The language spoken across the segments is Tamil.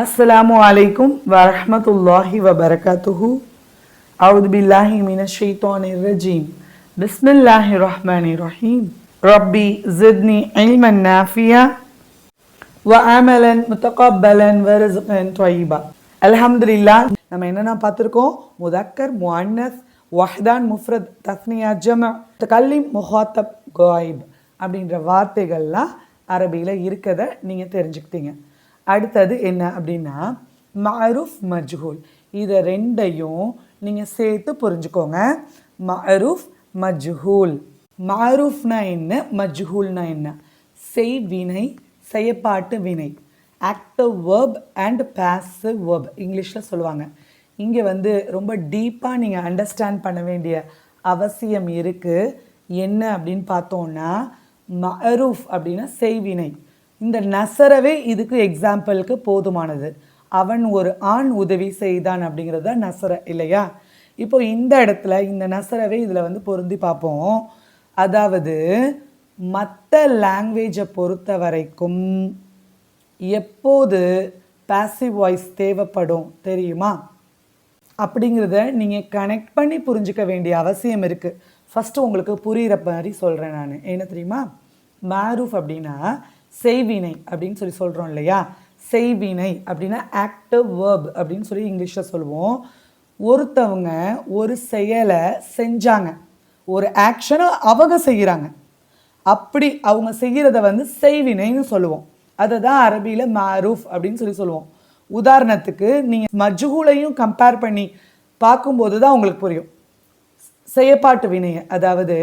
அஸ்லாம் வலைக்கும் வரமத்துல்லாஹி வபரகாத்துஹு அவுது பில்லாஹி மின ஷெய்தானி ரஜீம் பிஸ்மில்லாஹி ரஹ்மானி ரஹீம் ரப்பி ஜித்னி அல்மன் நாஃபியா வ ஆமலன் முத்தகப்பலன் வரஸ்கன் தொய்பா அலஹம்துல்லா நம்ம என்னென்ன பார்த்துருக்கோம்? முதக்கர் முஅன்னஸ் வஹ்தான் முஃப்ரத் தஸ்னியா ஜம கல்லி முஹாத்தப் கோயிப் அப்படின்ற வார்த்தைகள்லாம் அரபியில் இருக்கதை நீங்கள் தெரிஞ்சுக்கிட்டீங்க. அடுத்தது என்ன அப்படின்னா மருஃப் மஜ்ஹூல். இதை ரெண்டையும் நீங்கள் சேர்த்து புரிஞ்சுக்கோங்க. மருஃப் மஜ்ஹூல். மஅரூஃப்னா என்ன? மஜ்ஹூல்னா என்ன? செய்வினை செயப்பாட்டு வினை. Active verb and passive verb இங்கிலீஷில் சொல்லுவாங்க. இங்கே வந்து ரொம்ப டீப்பாக நீங்கள் அண்டர்ஸ்டாண்ட் பண்ண வேண்டிய அவசியம் இருக்குது என்ன அப்படின்னு பார்த்தோன்னா மரூஃப் அப்படின்னா செய்வினை. இந்த நசரவே இதுக்கு எக்ஸாம்பிளுக்கு போதுமானது. அவன் ஒரு ஆண் உதவி செய்தான் அப்படிங்கிறது தான் நசர இல்லையா? இப்போ இந்த இடத்துல இந்த நசரவே இதில் வந்து பொருந்தி பார்ப்போம். அதாவது மற்ற லாங்குவேஜை பொறுத்த வரைக்கும் எப்போது பாசிவ் வாய்ஸ் தேவைப்படும் தெரியுமா? அப்படிங்கிறத நீங்கள் கனெக்ட் பண்ணி புரிஞ்சிக்க வேண்டிய அவசியம் இருக்குது ஃபஸ்ட்டு உங்களுக்கு புரிகிற மாதிரி சொல்கிறேன் நான். என்ன தெரியுமா? மேரூஃப் அப்படின்னா செய்வினை அப்படின்னு சொல்லி சொல்கிறோம் இல்லையா? செய்வினை அப்படின்னா ஆக்டிவ் வேர்ப் அப்படின்னு சொல்லி இங்கிலீஷில் சொல்லுவோம். ஒருத்தவங்க ஒரு செயலை செஞ்சாங்க. ஒரு ஆக்ஷனை அவங்க செய்கிறாங்க அப்படி அவங்க செய்கிறத வந்து செய்வினைன்னு சொல்லுவோம். அதை தான் அரபியில் மாரூஃப் அப்படின்னு சொல்லி சொல்லுவோம். உதாரணத்துக்கு நீங்கள் மஜ்ஹூலையும் கம்பேர் பண்ணி பார்க்கும்போது தான் உங்களுக்கு புரியும். செயப்பாட்டு வினையை. அதாவது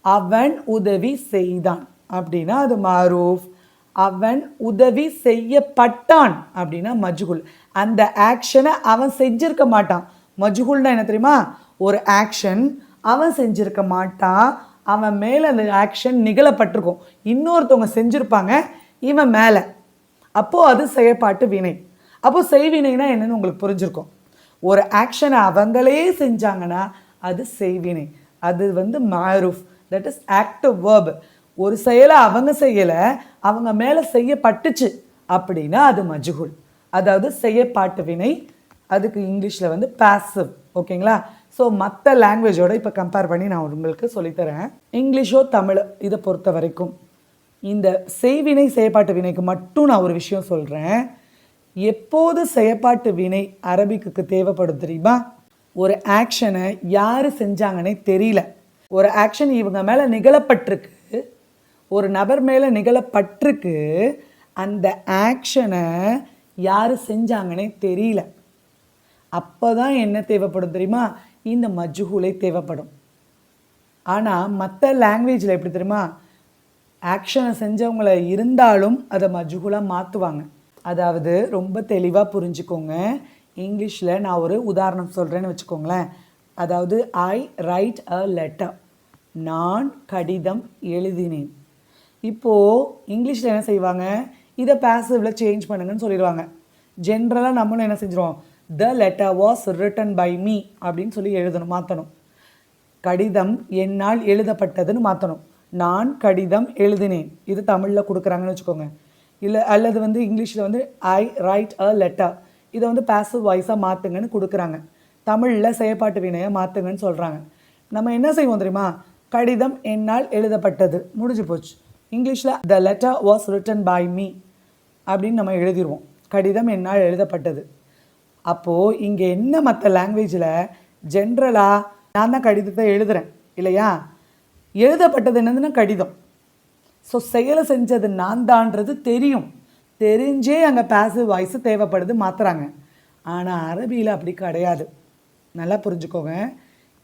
அவன் உதவி செய்தான். அப்படின்னா அது மாரூஃப் அவன் உதவி செய்யப்பட்டான் அப்படின்னா மஜ்குல் அந்த ஆக்ஷனை அவன் செஞ்சிருக்க மாட்டான். மஜ்குல்னா என்ன தெரியுமா? ஒரு ஆக்ஷன் அவன் செஞ்சிருக்க மாட்டான். அவன் மேலே அந்த ஆக்ஷன் நிகழப்பட்டிருக்கும். இன்னொருத்தவங்க செஞ்சுருப்பாங்க இவன் மேலே. அப்போது அது செயற்பாட்டு வினை. அப்போது செய்வினைனா என்னென்னு உங்களுக்கு புரிஞ்சிருக்கும். ஒரு ஆக்ஷனை அவங்களே செஞ்சாங்கன்னா அது செய்வினை. அது வந்து மாரூஃப் தட் இஸ் ஆக்டிவ் வேர்ப் ஒரு செயலை அவங்க செய்யலை அவங்க மேலே செய்யப்பட்டுச்சு அப்படின்னா அது மஜுகுல் அதாவது செய்யப்பாட்டு வினை அதுக்கு இங்கிலீஷில் வந்து பேசிவ் ஓகேங்களா? ஸோ மற்ற லாங்குவேஜோட இப்போ கம்பேர் பண்ணி நான் உங்களுக்கு சொல்லித்தரேன். இங்கிலீஷோ தமிழ் இதை பொறுத்த வரைக்கும். இந்த செய்வினை செயற்பாட்டு வினைக்கு மட்டும் நான் ஒரு விஷயம் சொல்கிறேன் எப்போது செயற்பாட்டு வினை அரபிக்கு தேவைப்படும் தெரியுமா? ஒரு ஆக்ஷனை யார் செஞ்சாங்கன்னே தெரியல. ஒரு ஆக்ஷன் இவங்க மேலே நிகழப்பட்டிருக்கு. ஒரு நபர் மேலே நிகழப்பட்டிருக்கு அந்த ஆக்ஷனை யார் செஞ்சாங்கன்னே தெரியல. அப்போ தான் என்ன தேவைப்படும் தெரியுமா? இந்த மஜ்ஹூலை தேவைப்படும். ஆனால் மற்ற லாங்குவேஜில் எப்படி தெரியுமா? ஆக்ஷனை செஞ்சவங்கள இருந்தாலும் அதை மஜ்ஹூலாக மாற்றுவாங்க அதாவது ரொம்ப தெளிவாக புரிஞ்சுக்கோங்க. இங்கிலீஷில் நான் ஒரு உதாரணம் சொல்கிறேன்னு வச்சுக்கோங்களேன். அதாவது ஐ ரைட் அ லெட்டர் நான் கடிதம் எழுதினேன். இப்போது இங்கிலீஷில் என்ன செய்வாங்க? இதை பேசிவில் சேஞ்ச் பண்ணுங்கன்னு சொல்லிடுவாங்க. ஜென்ரலாக நம்மளும் என்ன செஞ்சிடும் the letter was written by me அப்படின்னு சொல்லி எழுதணும் மாற்றணும் கடிதம் என்னால் எழுதப்பட்டதுன்னு மாற்றணும் நான் கடிதம் எழுதினேன். இது தமிழில் கொடுக்குறாங்கன்னு வச்சுக்கோங்க. இல்லை அல்லது வந்து இங்கிலீஷில் வந்து ஐ ரைட் அ லெட்டர் இதை வந்து பேசிவ் வாய்ஸாக மாற்றுங்கன்னு கொடுக்குறாங்க. தமிழில் செயற்பாட்டு வினையை மாற்றுங்கன்னு சொல்கிறாங்க நம்ம என்ன செய்வோம் தெரியுமா? கடிதம் என்னால் எழுதப்பட்டது. முடிஞ்சு போச்சு. இங்கிலீஷில் the letter was written by me அப்படின்னு நம்ம எழுதிடுவோம் கடிதம் என்னால் எழுதப்பட்டது. அப்போது இங்கே என்ன மற்ற லாங்குவேஜில் ஜென்ரலாக நான் தான் கடிதத்தை எழுதுகிறேன் இல்லையா? எழுதப்பட்டது என்னதுன்னா கடிதம். ஸோ செயலை செஞ்சது நான் தான்றது தெரியும். தெரிஞ்சே அங்கே பேசிவ் வாய்ஸ் தேவைப்படுது மாற்றுறாங்க ஆனால் அரபியில் அப்படி கிடையாது. நல்லா புரிஞ்சுக்கோங்க.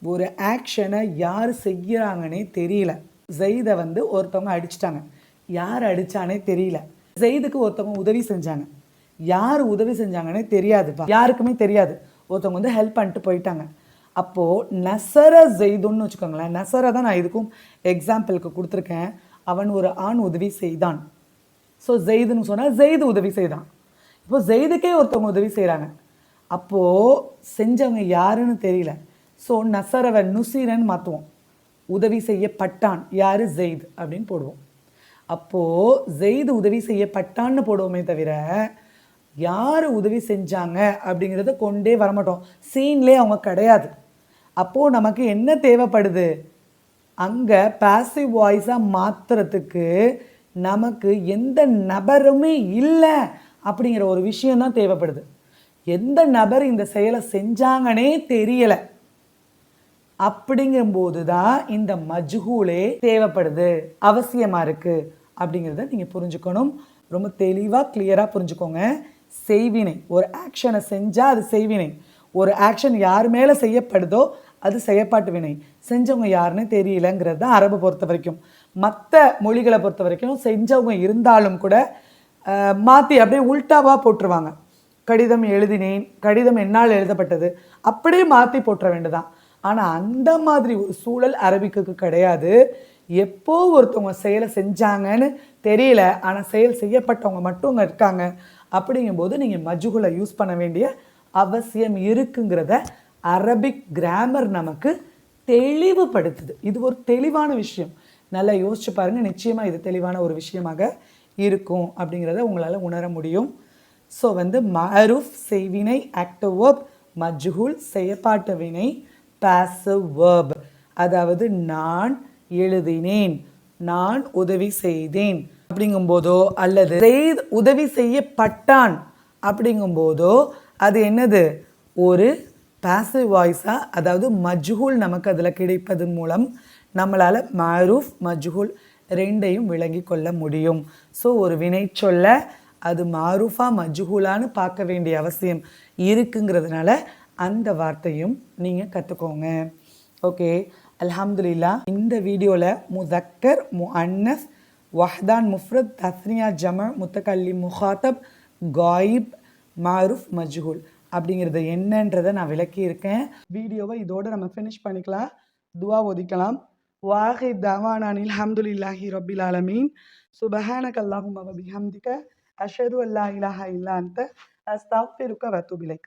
ஒரு ஆக்ஷனை யார் செய்கிறாங்கன்னே தெரியல. ஜெயிதை வந்து ஒருத்தவங்க அடிச்சிட்டாங்க. யார் அடித்தானே தெரியல. ஜெயிதுக்கு ஒருத்தவங்க உதவி செஞ்சாங்க. யார் உதவி செஞ்சாங்கன்னே தெரியாதுப்பா. யாருக்குமே தெரியாது. ஒருத்தவங்க வந்து ஹெல்ப் பண்ணிட்டு போயிட்டாங்க. அப்போது நசர ஜெய்துன்னு வச்சுக்கோங்களேன். நசர தான் நான் இதுக்கும் எக்ஸாம்பிளுக்கு கொடுத்துருக்கேன். அவன் ஒரு ஆண் உதவி செய்தான். ஸோ ஜெய்துன்னு சொன்னால் ஜெய்து உதவி செய்தான். இப்போ ஜெய்துக்கே ஒருத்தவங்க உதவி செய்கிறாங்க அப்போது செஞ்சவங்க யாருன்னு தெரியல. ஸோ நசரவை நுசீரன் மாற்றுவோம் உதவி செய்யப்பட்டான். யார்? ஜெயித் அப்படின்னு போடுவோம். அப்போது ஜெயித் உதவி செய்யப்பட்டான்னு போடுவோமே தவிர யார் உதவி செஞ்சாங்க அப்படிங்கிறத கொண்டே வரமாட்டோம். சீன்லேயே அவங்க கிடையாது. அப்போது நமக்கு என்ன தேவைப்படுது? அங்கே பாசிவ் வாய்ஸாக மாற்றுறதுக்கு நமக்கு எந்த நபருமே இல்லை அப்படிங்கிற ஒரு விஷயம்தான் தேவைப்படுது. எந்த நபர் இந்த செயலை செஞ்சாங்கன்னே தெரியலை. அப்படிங்கும்போது தான் இந்த மஜ்ஹூலே தேவைப்படுது அவசியமாக இருக்குது அப்படிங்கிறத நீங்கள் புரிஞ்சுக்கணும். ரொம்ப தெளிவாக கிளியராக புரிஞ்சுக்கோங்க. செய்வினை. ஒரு ஆக்ஷனை செஞ்சால் அது செய்வினை. ஒரு ஆக்ஷன் யார் மேலே செய்யப்படுதோ அது செய்யப்பாட்டு வினை. செஞ்சவங்க யாருன்னு தெரியலங்கிறது தான் அரபை பொறுத்த வரைக்கும். மற்ற மொழிகளை பொறுத்த வரைக்கும் செஞ்சவங்க இருந்தாலும் கூட மாற்றி அப்படியே உல்டாவாக போட்டுருவாங்க. கடிதம் எழுதினேன் கடிதம் என்னால் எழுதப்பட்டது. அப்படியே மாற்றி போட்டுற வேண்டியதான் ஆனால் அந்த மாதிரி ஒரு சூழல் அரபிக்கு கிடையாது. எப்போ ஒருத்தவங்க செயலை செஞ்சாங்கன்னு தெரியல. ஆனால் செயல் செய்யப்பட்டவங்க மட்டும் இருக்காங்க. அப்படிங்கும்போது நீங்கள் மஜுகுலை யூஸ் பண்ண வேண்டிய அவசியம் இருக்குங்கிறத அரபிக் கிராமர் நமக்கு தெளிவுபடுத்துது. இது ஒரு தெளிவான விஷயம். நல்லா யோசிச்சு பாருங்கள் நிச்சயமாக இது தெளிவான ஒரு விஷயமாக இருக்கும் அப்படிங்கிறத உங்களால் உணர முடியும். ஸோ வந்து மரூஃப் செய்வினை ஆக்டிவ் வேர்ப் மஜ்ஹூல் செயற்பாட்டு வினை பாசிவ் வேர்ப் அதாவது நான் எழுதினேன் நான் உதவி செய்தேன் அப்படிங்கும்போதோ அல்லது உதவி செய்யப்பட்டான் அப்படிங்கும்போதோ அது என்னது? ஒரு பாசிவ் வாய்ஸாக அதாவது மஜ்ஹூல் நமக்கு அதில் கிடைப்பதன் மூலம் நம்மளால் மாரூஃப் மஜ்ஹூல் ரெண்டையும் விளங்கி கொள்ள முடியும். ஸோ ஒரு வினை சொல்ல அது மாரூஃபா மஜ்ஹூலான்னு பார்க்க வேண்டிய அவசியம் இருக்குங்கிறதுனால அந்த வார்த்தையும் நீங்கள் கற்றுக்கோங்க ஓகே அல்ஹம்துலில்லா இந்த வீடியோவில் முதக்கர் மு அன்னஸ் வஹ்தான் முஃப்ரத் தஸ்னியா ஜம முத்தகல்லி முஹாத்தப் காயிப் மாருஃப் மஜ்ஹூல் அப்படிங்கிறது என்னன்றதை நான் விளக்கியிருக்கேன் வீடியோவை இதோடு நம்ம ஃபினிஷ் பண்ணிக்கலாம். துவா ஒதுக்கலாம். வாஹி தவானானில் ஹம்துலில்லாஹி ரபில் ஆலமீன். சுபஹானக் அல்லாஹும் பிஹம்திக. அஷது அல்லா இலாஹா இல்லா அந்த அஸ்தாஃபிருக்க வத்துபிலைக்